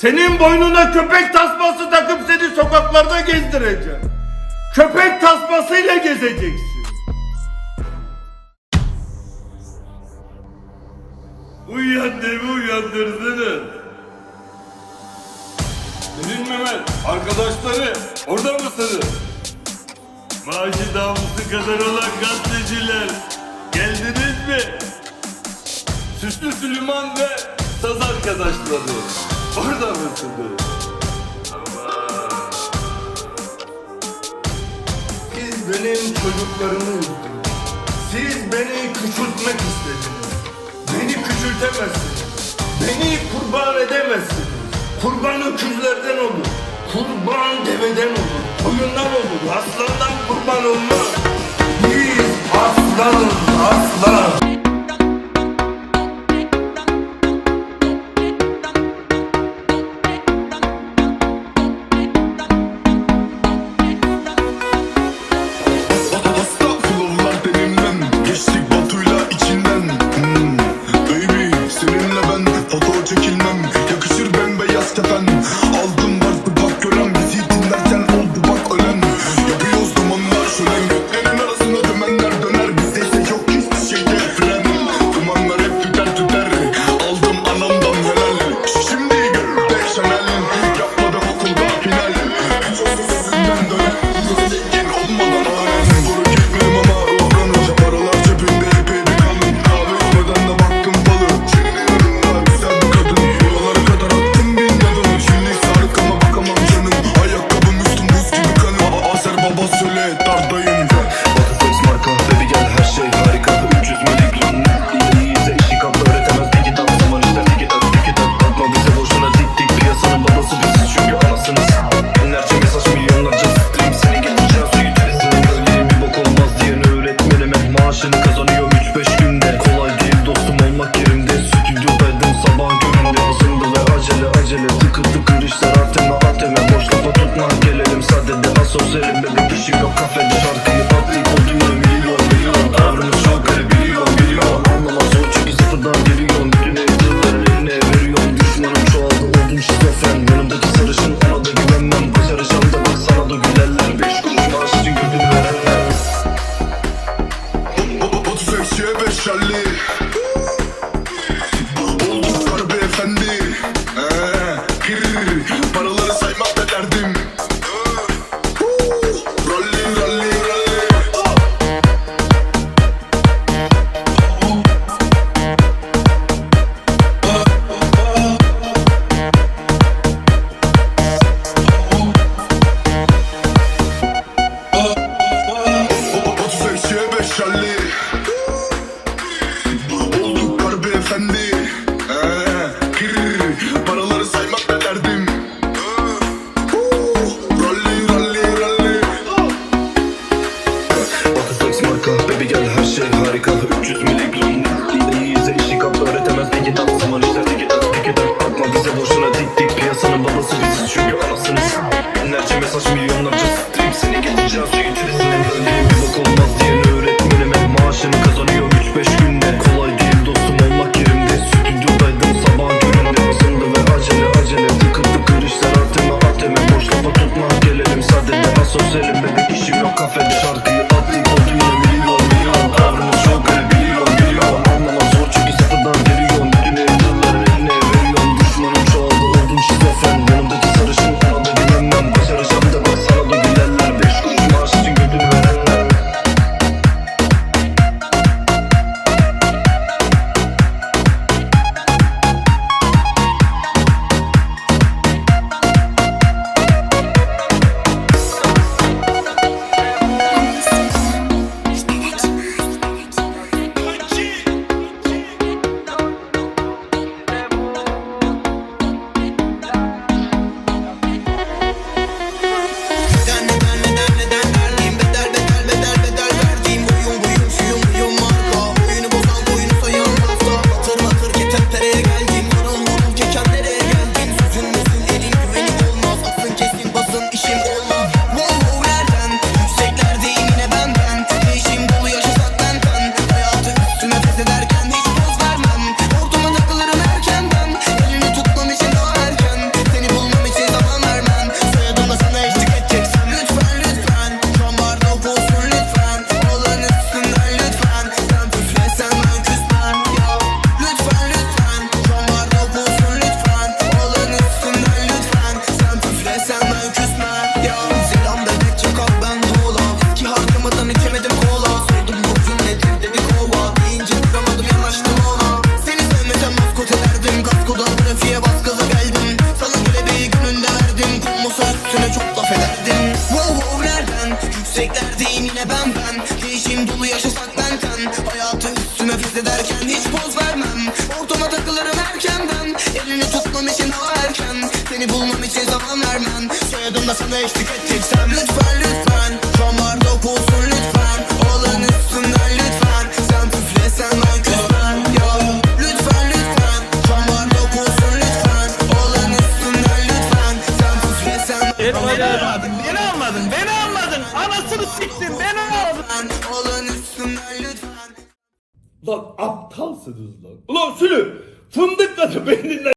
Senin boynuna köpek tasması takıp seni sokaklarda gezdireceğim. Köpek tasmasıyla gezeceksin. Uyan devi uyandırdınız. Senin Mehmet, arkadaşları orada mısınız? Maaşı damlısı kadar olan gazeteciler geldiniz mi? Süslü Süleyman ve saz arkadaşları. Orada mısındı? Siz benim çocuklarımı üzdünüz. Siz beni küçültmek istediniz. Beni küçültemezsiniz. Beni kurban edemezsiniz. Kurban öküzlerden olur. Kurban deveden olur. Koyundan olur. Aslandan kurban olmaz. Biz aslanız aslan. İşim yok kafede şarkı. şerli Olduk garbi efendi Kırr paraları saymak da derdim. Rally rally rally. Batı marka baby gel her şey harika. 300 milik long Lideyiz eşi kapı öğretemez bir kitap Zaman işler tiki tak tiki tak. Bakma bize boşuna dik dik. Piyasanın babası biziz çünkü anasınız Binlerce mesaj milyonlarca ederken hiç poz vermem. Ortama takılırım erkenden. Elini tutmam için daha erken. Seni bulmam için zaman vermen Soyadım da sana eşlik edeceksem Lütfen lütfen. Camlar dokulsun lütfen. Olan üstünden lütfen. Sen püflesen ben kızdan ya Lütfen lütfen. Camlar dokulsun lütfen. Olan üstünden lütfen. Sen püflesen ben kızdan Beni almadın beni almadın. Anasını siktin beni almadın. Olan üstünden lütfen. Lan aptalsınız lan. Ulan Sülü fındık kadar beyninden